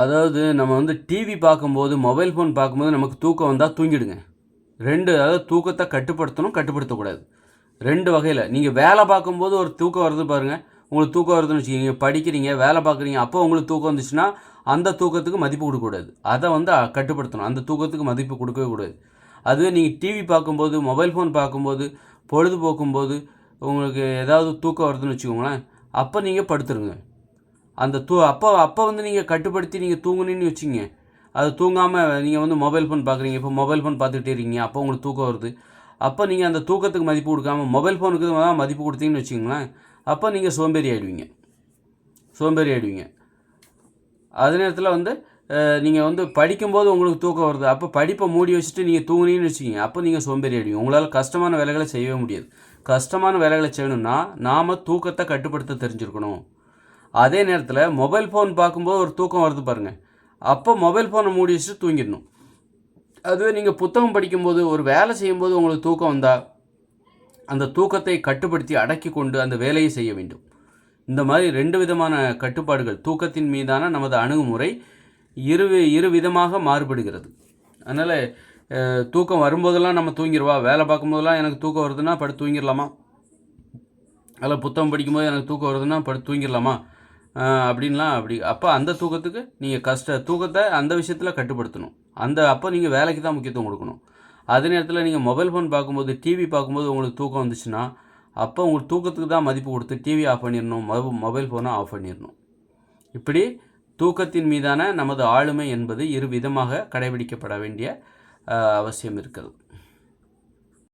அதாவது நம்ம வந்து டிவி பார்க்கும்போது மொபைல் ஃபோன் பார்க்கும்போது நமக்கு தூக்கம் வந்தால் தூங்கிடுங்க. ரெண்டு அதாவது தூக்கத்தை கட்டுப்படுத்தணும் கட்டுப்படுத்தக்கூடாது. ரெண்டு வகையில் நீங்கள் வேலை பார்க்கும்போது ஒரு தூக்கம் வருது பாருங்கள் உங்களுக்கு தூக்கம் வருதுன்னு வச்சுக்கிங்க. படிக்கிறீங்க வேலை பார்க்குறீங்க அப்போ உங்களுக்கு தூக்கம் வந்துச்சுன்னா அந்த தூக்கத்துக்கு மதிப்பு கொடுக்கக்கூடாது. அதை வந்து கட்டுப்படுத்தணும். அந்த தூக்கத்துக்கு மதிப்பு கொடுக்கவே கூடாது. அதுவே நீங்கள் டிவி பார்க்கும்போது மொபைல் ஃபோன் பார்க்கும்போது பொழுதுபோக்கும்போது உங்களுக்கு ஏதாவது தூக்கம் வருதுன்னு வச்சுக்கோங்களேன். அப்போ நீங்கள் படுத்துருங்க. அந்த தூ அப்போ அப்போ வந்து நீங்கள் கட்டுப்படுத்தி நீங்கள் தூங்குனீன்னு வச்சுங்க. அது தூங்காமல் நீங்கள் வந்து மொபைல் ஃபோன் பார்க்குறீங்க இப்போ மொபைல் ஃபோன் பார்த்துக்கிட்டே இருக்கீங்க. அப்போ உங்களுக்கு தூக்கம் வருது. அப்போ நீங்கள் அந்த தூக்கத்துக்கு மதிப்பு கொடுக்காம மொபைல் ஃபோனுக்கு தான் மதிப்பு கொடுத்தீங்கன்னு வச்சுங்களேன். அப்போ நீங்கள் சோம்பேறி ஆகிடுவீங்க சோம்பேறி ஆகிடுவீங்க அதே நேரத்தில் வந்து நீங்கள் வந்து படிக்கும்போது உங்களுக்கு தூக்கம் வருது. அப்போ படிப்பை மூடி வச்சுட்டு நீங்கள் தூங்குனீங்கன்னு வச்சுக்கிங்க. அப்போ நீங்கள் சோம்பேறி ஆகிடுவீங்க உங்களால் கஷ்டமான வேலைகளை செய்யவே முடியாது. கஷ்டமான வேலைகளை செய்யணும்னா நாம் தூக்கத்தை கட்டுப்படுத்த தெரிஞ்சிருக்கணும். அதே நேரத்தில் மொபைல் ஃபோன் பார்க்கும்போது ஒரு தூக்கம் வருது பாருங்கள் அப்போ மொபைல் ஃபோனை மூடி வச்சுட்டு தூங்கிடணும். அதுவே நீங்கள் புத்தகம் படிக்கும்போது ஒரு வேலை செய்யும்போது உங்களுக்கு தூக்கம் வந்தால் அந்த தூக்கத்தை கட்டுப்படுத்தி அடக்கி கொண்டு அந்த வேலையை செய்ய வேண்டும். இந்த மாதிரி ரெண்டு விதமான கட்டுப்பாடுகள். தூக்கத்தின் மீதான நமது அணுகுமுறை இரு வி- இரு விதமாக மாறுபடுகிறது. அதனால் தூக்கம் வரும்போதெல்லாம் நம்ம தூங்கிடுவா வேலை பார்க்கும்போதெல்லாம் எனக்கு தூக்கம் வருதுன்னா படுத்து தூங்கிடலாமா? அதில் புத்தகம் படிக்கும்போது எனக்கு தூக்கம் வருதுன்னா படுத்து தூங்கிடலாமா? அப்படின்லாம் அப்படி. அப்போ அந்த தூக்கத்துக்கு நீங்கள் கஷ்ட தூக்கத்தை அந்த விஷயத்தில் கட்டுப்படுத்தணும். அந்த அப்போ நீங்கள் வேலைக்கு தான் முக்கியத்துவம் கொடுக்கணும். அதே நேரத்தில் நீங்கள் மொபைல் ஃபோன் பார்க்கும்போது டிவி பார்க்கும்போது உங்களுக்கு தூக்கம் வந்துச்சுன்னா அப்போ உங்களுக்கு தூக்கத்துக்கு தான் மதிப்பு கொடுத்து டிவி ஆஃப் பண்ணிடணும் மொப- மொபைல் ஃபோனை ஆஃப் பண்ணிடணும். இப்படி தூக்கத்தின் மீதான நமது ஆளுமை என்பது இரு விதமாக கடைபிடிக்கப்பட வேண்டிய அவசியம் இருக்கிறது.